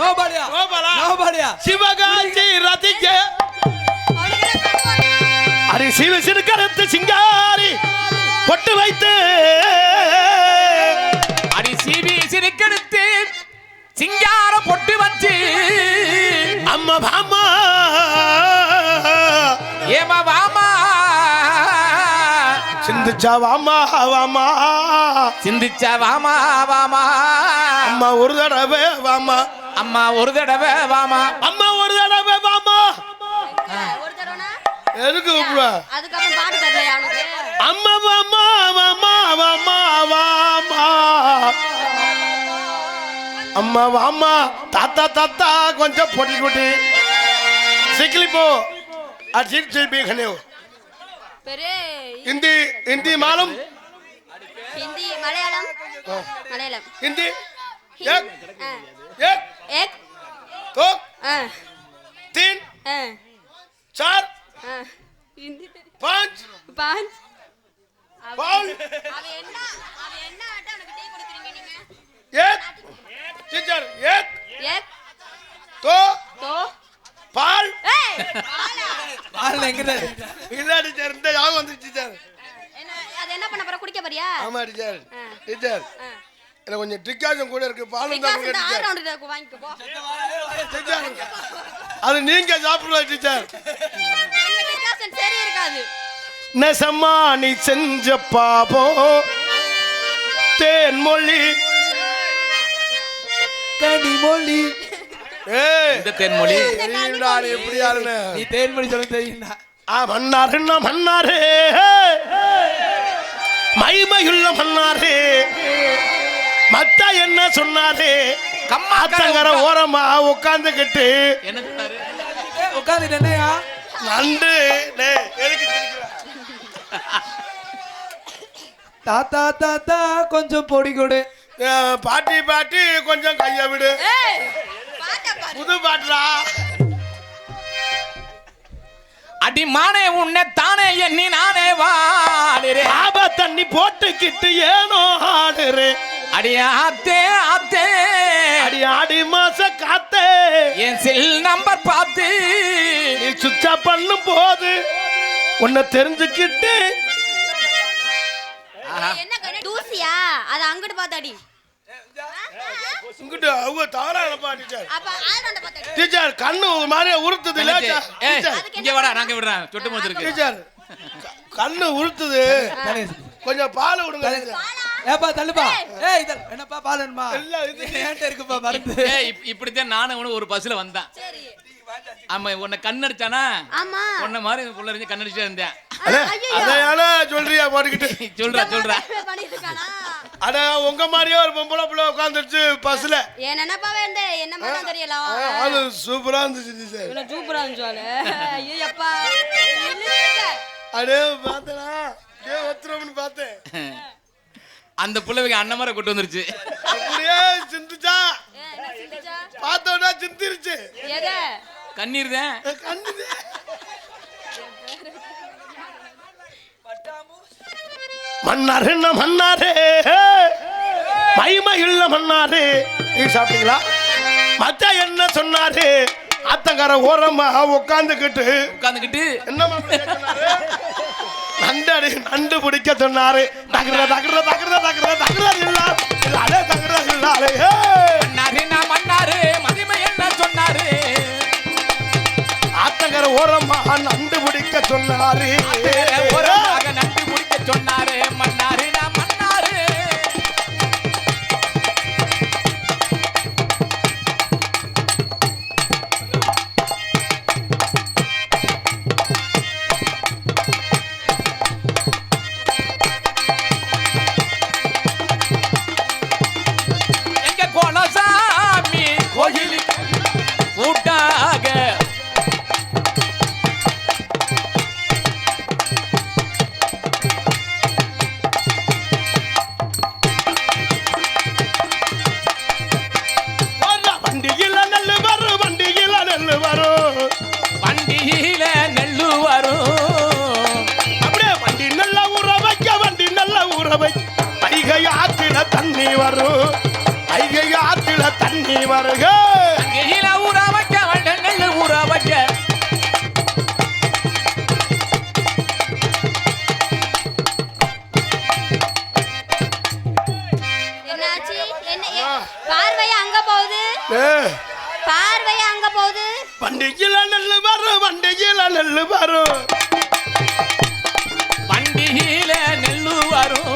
நோபாலியா? நோபாலா? நோபாலியா? சிவகாசி ரதிக்க அரி சிவ சிறு கருத்து சிங்காரி பொட்டு வைத்து. அடி சிபி சிரிக்கெடுத்து சிங்கார பொட்டு வச்சு. அம்மா பாமா சிந்திச்சா வாமா வாமா. சிந்திச்சா வாமா வாமா. அம்மா ஒரு தடவை வாமா. அம்மா ஒரு தடவை வாமா. அம்மா ஒரு தடவை வாமா. எதுக்கு கூப்பிடுவ? அதுக்கப்புறம் பாட்டு தரலையா அவனுக்கு அம்மா வாமா வாமா வாமா வாமா. அம்மா வாமா. தாத்தா தாத்தா கொஞ்சம் பொடி குட்டி சிக்கலி போ. அஜித் ஜெய்பி खने हो பெரிய हिंदी हिंदी मालूम ஹிந்தி மலையாளம் மலையாளம் हिंदी ஹிந்தி. एक ஆ. एक ஏக் दो ஆ तीन ஆ चार ஆ ஹிந்தி தெரியும். पाँच பாஞ்ச் पाँच அவ என்ன அவ என்ன ஆட்ட அவனுக்கு டீ கொடுக்குறீங்க நீங்க एक टीचर एक ஏக் दो தோ ஆளா. பால். எங்க இல்ல டீச்சர் இந்த ஞாபகம் வந்து டீச்சர் என்ன அது என்ன பண்ண போற? குடிக்க போறியா? ஆமா டீச்சர். டீச்சர். எனக்கு கொஞ்சம் டிக்காசம் கூட இருக்கு. பாலும் தான் விகாஸ் இந்த டீச்சர் ஆயிரம் ரவுண்டு வாங்கிக்கோ போ. டீச்சர் அது நீங்க சாப்பிடலாம் டீச்சர் சரி இருக்காது. நெசம்மா நீ செஞ்ச பாபம். தேன்மொழி. கனிமொழி இந்த தென்மொழி. எப்படி நீ தேன்மொழி சொல்ல தெரியும்டா. ஆ மன்னாருன்னா மன்னாரே மைமையுள்ள மன்னாரே மத்த என்ன சொன்னாரே? கம்மா ஆத்தங்கர ஓரமா உட்காந்துக்கிட்டு என்ன சொன்னாரு உட்காந்துட்டு என்னையா? நண்டு? தாத்தா தாத்தா கொஞ்சம் பொடி கொடு. பாட்டி பாட்டி கொஞ்சம் கைய விடு. புது பாட்டுடா அடி மானே உன்னை தானே எண்ணி நானே வாடுறேன் ஆபா தண்ணி போட்டுக்கிட்டு ஏனோ ஆடுறே அடி ஆத்தே ஆத்தே. அடி ஆடி மாச காத்தே. என் செல் நம்பர் பார்த்து. நீ சுத்தா பண்ணும் போது உன்னை தெரிஞ்சுக்கிட்டு என்ன தூசியா? அது அங்கிட்டு பாத்தாடி அவங்க டீச்சர் டீச்சர் கண்ணு ஒரு மாதிரியா உறுத்துது இல்ல இங்க வாடா நாங்க விடுறேன். சொட்டு மொத்து இருக்கு. டீச்சர் கண்ணு உறுத்துது கொஞ்சம் பால் விடுங்க. ஏப்பா தள்ளுப்பா. ஏய். இதழ் என்னப்பா பால் வேணுமா? இல்ல, இது- ஏன்ட்ட இருக்குப்பா மருந்து? ஏய் இப்- இப்படித்தான் நானும் ஒரு பஸ்ல வந்தேன். சரி. ஆமா உன்னை கண்ணடிச்சானா? ஆமா. உன்ன மாதிரி உள்ள இருந்து கண்ணடிச்சே இருந்தேன். அதையால சொல்றியா போட்டுக்கிட்டு. சொல்றா சொல்றா. அட உங்க மாதிரியே ஒரு பொம்பளை பிள்ளை உட்காந்துருச்சு பஸ்ல. என் நினைப்பாவே இருந்த என்ன மாதிரி தான் தெரியல? அது சூப்பரா இருந்துச்சு டீச்சர் இவ்வளவு சூப்பரா இருந்துச்சால ஐயோ அப்பா அடே பார்த்தனா? ஏ ஒத்துறோம்னு பார்த்தேன். அந்த புள்ளவைக்கு அண்ணன் மாதிரி கொண்டு வந்துருச்சு. அப்படியே சிந்துச்சா? பார்த்தோன்னா சிந்திருச்சு. எத? கண்ணீர் தான். கண்ணுது மன்னாரு என்ன மன்னாரே? மகிமை இல்ல மன்னாரு. நீ சாப்பிட்டீங்களா? மத்த என்ன சொன்னாரு? அத்தங்கர ஓரமா உட்காந்துக்கிட்டு உட்காந்துக்கிட்டு என்ன சொன்னாரு? நண்டு பிடிக்க சொன்னாரு. தகர தகர தகர தகர தகர இல்ல. அடே தகர இல்லாலே மன்னாரு நான் மன்னாரு? மதிமை என்ன சொன்னாரு? ஆத்தங்கர ஓரமா நண்டு பிடிக்க சொன்னாரு. ஓரமாக பார்வையா அங்க போகுது? வண்டியில நெல்லு வரும் வண்டியில நெல்லு வரும். வண்டியில நெல்லு வரும்.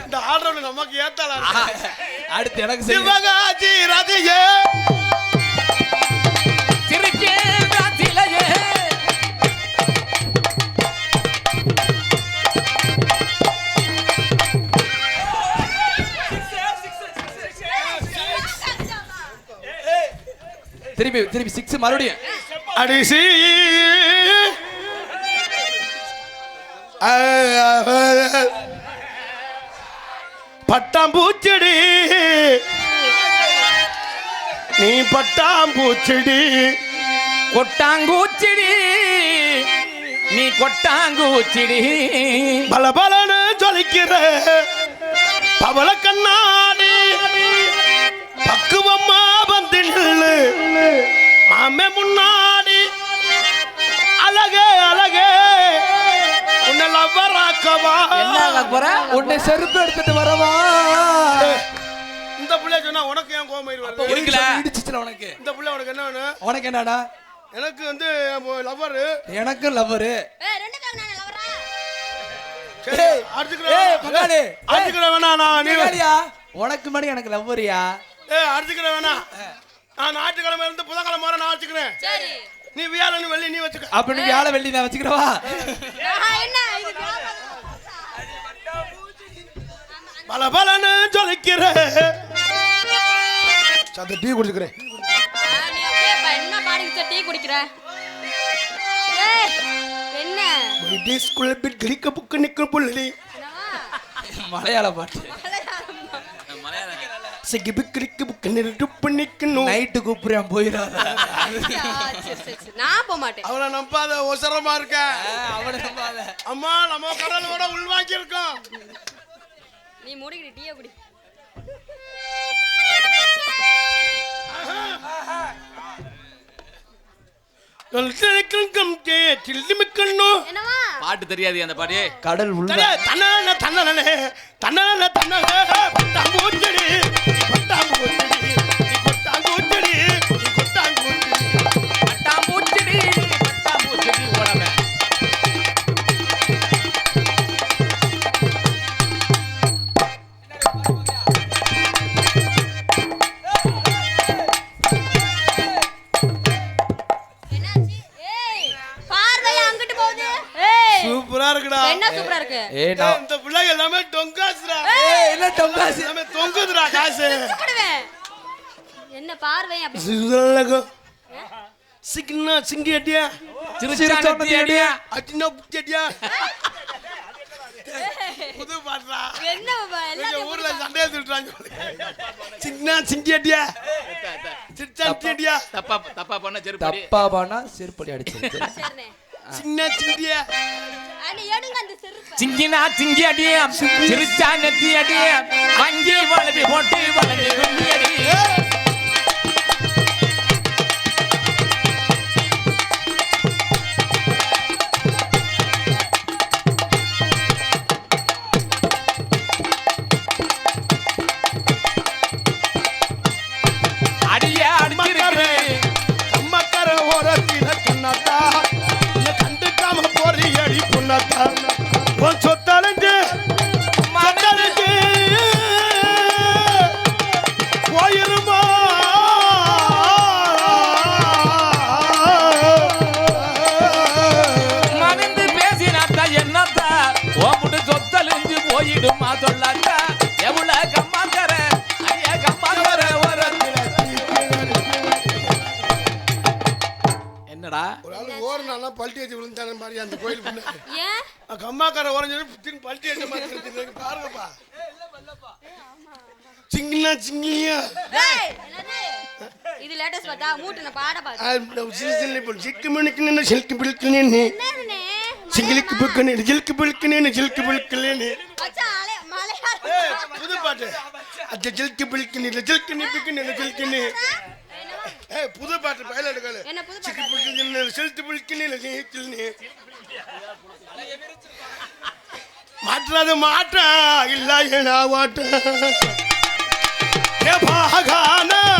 இந்த ஆடுறவங்க நமக்கு ஏத்தாளா அடுத்து எனக்கு ரதியே சிரிக்கின்ற சிலையே திருப்பி திருப்பி சிக்ஸ் மறுபடியும். அடிசி. பட்டாம்பூச்செடி. நீ பட்டாம்பூச்செடி. கொட்டாங்கூச்சிடி. நீ கொட்டாங்கூச்சிடி. பலபலன்னு ஜொலிக்கிற பவள கண்ணாடி போற உன்னை செருப்பு எடுத்துட்டு வரவா? இந்த புள்ள சொன்னா உனக்கு ஏன் கோவம் வருது இருக்குல. இடிச்சுச்சுல உனக்கு. இந்த புள்ள உனக்கு என்ன வேணும் உனக்கு என்னடா? எனக்கு வந்து லவ்வரு எனக்கும் லவ்வரு ஏய், ரெண்டு பேரும் நானே லவரா? ஏய், ஏய், பங்காளி. அடிச்சுக்கிற வேணா நான் நீ நீ உனக்கு மாதிரி எனக்கு லவ்வரியா ஏ அடிச்சுக்கிற வேணா நான் ஞாயிற்றுக்கிழமை இருந்து புதன்கிழமை வர நான் வச்சுக்கிறேன் சரி. நீ வியாழன் வெள்ளி நீ வச்சுக்க. அப்ப நீ வியாழ வெள்ளி நான் வச்சுக்கிறவா? என்ன? பல பலன்னு ஜொலிக்கிற. சத்த டீ குடிச்சுக்கிறேன். என்ன பாடிக்கிட்ட டீ குடிக்கிற? ஏய், என்ன? டீ ஸ்கூல் பிட் கிளிக்க புக்கு நிக்க புள்ளி? மலையாள பாட்டு. சிக்கி பிக் கிளிக்க புக்கு நிறுப்பு நிக்கணும் நைட்டு கூப்பிடுறேன் போயிடாத. நான் போக மாட்டேன். அவளை நம்பாத ஒசரமா இருக்க. அவனை நம்பாத. அம்மா நம்ம கடலோட உள்வாங்கி இருக்கோம் நீ மூடிக்கிட்டு டீயை குடி. பாட்டு தெரியாது அந்த பாட்டு. கடல் உள்ள தன்னான தன்னானே தன்னான தன்னானே டொங்காசி எல்லாமே தொங்குதுடா காசு. என்ன பார்வையா அப்படி? சிக்கனா சிங்கி அடியா சிரிச்சானத்தி அடியா அடினா புத்தி அடியா புது என்ன ஊர்ல சண்டையை சிக்கனா சிங்கி அடியா சிரிச்சான் அடியா? தப்பா தப்பா பண்ண செருப்படி. தப்பா பண்ணா செருப்படி அடிச்சிருக்கு சரிண்ணே. சின்ன செருப்பை. சிங்கினா சிங்கி அடியா சிரிச்சா நெத்தி அடியா வங்கி வளவி போட்டு வளவி அடி. ஓரஞ்சு திரும்பி பல்ட்டி வச்ச மாதிரி இருக்குது. பாருங்கப்பா. சிங்கினா சிங்கிலியா? இது லேட்டஸ்ட் பார்த்தா மூட்டுன பாட பாத்து சில்க்கு என்னதுனே? சிங்கிலிக்கு பிழுக்கு நின்று சில்க்கு புது பாட்டு. அது ஜில்க்கு பில்க்கு நில ஜில்க்கு நிப்பிக்கு நில ஜில்க்கு நி என்னவா? ஏய் புது பாட்டு பயில எடுக்கல சிக்கு மாற்றது மாட்டா ஜில்க்கு நி மாற்றாத இல்ல வாட்ட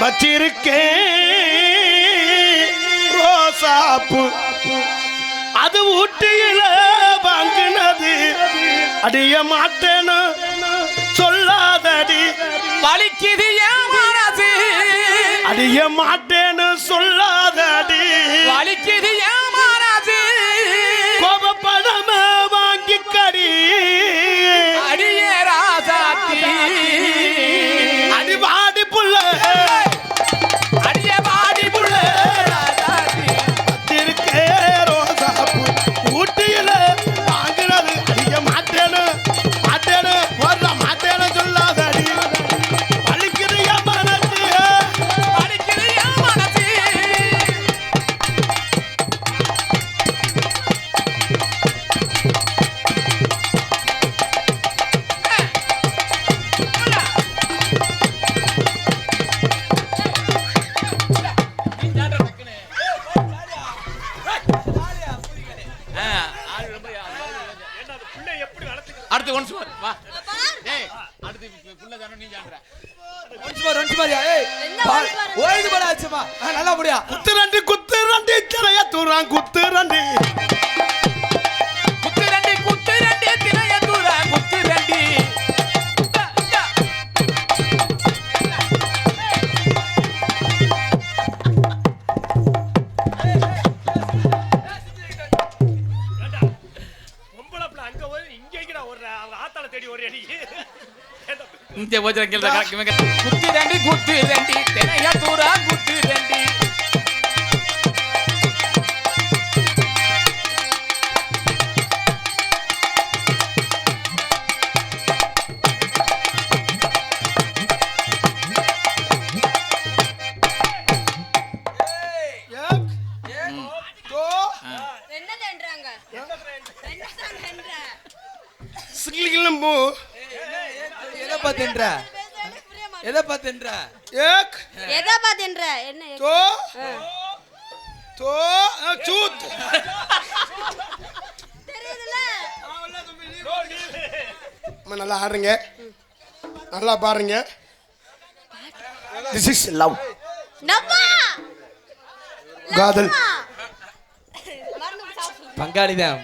வச்சிருக்கேன். ரோசாப்பு அது ஊட்டியில வாங்கினது. அடிய மாட்டேன்னு சொல்லாதடி. வலிக்குது மனசு அடிய மாட்டேன்னு சொல்லாதடி. போச்சு கேள்வி கரெக்ட் குத்து ரெண்டி குத்தி ரெண்டி திரைய தூர குத்து புரிய மாட்டேங்குது. எதை பார்த்துன்ற ஏக். எதை பாத்துன்ற என்ன தோ. தோ. சூத். தெரியுதுல அம்மா, நல்லா ஆடுறீங்க. நல்லா பாடுறீங்க. திஸ் இஸ் லவ் நப்பா காதல். மறந்து சாப்பிடு பங்காளி தான்.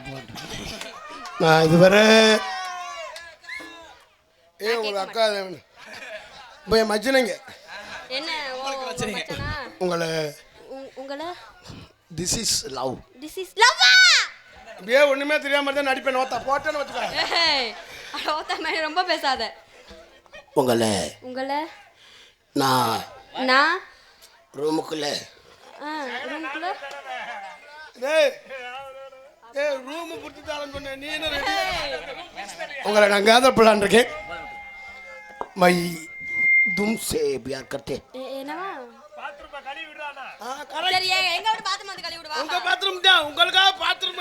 நான் இதுவரை ஏ உங்க அக்கா இப்போ என் மச்சினைங்க என்ன? உங்களை உங்- உங்கள? This is love this is லவ்வா இப்படியே ஒண்ணுமே தெரியாம தான் நடிப்பேன் நோத்தா போட்டேன்னு வச்சுக்க ஓத்த மாதிரி ரொம்ப பேசாத. உங்களை உங்கள? நான் நான்? ரூமுக்குள்ள ஆ, ரூமுக்குள்ள டேய் ஏய் ரூம் நீ என்ன? உங்களை நான் காதல் பிளான் இருக்கேன். மை தும் சே பியார் கர்த்தே ஏ- என்னவா ஆ கரெக்ட் சரி எங்க எங்க விட்டு உங்க பாத்ரூம் தான் உங்களுக்காக பாத்ரூம்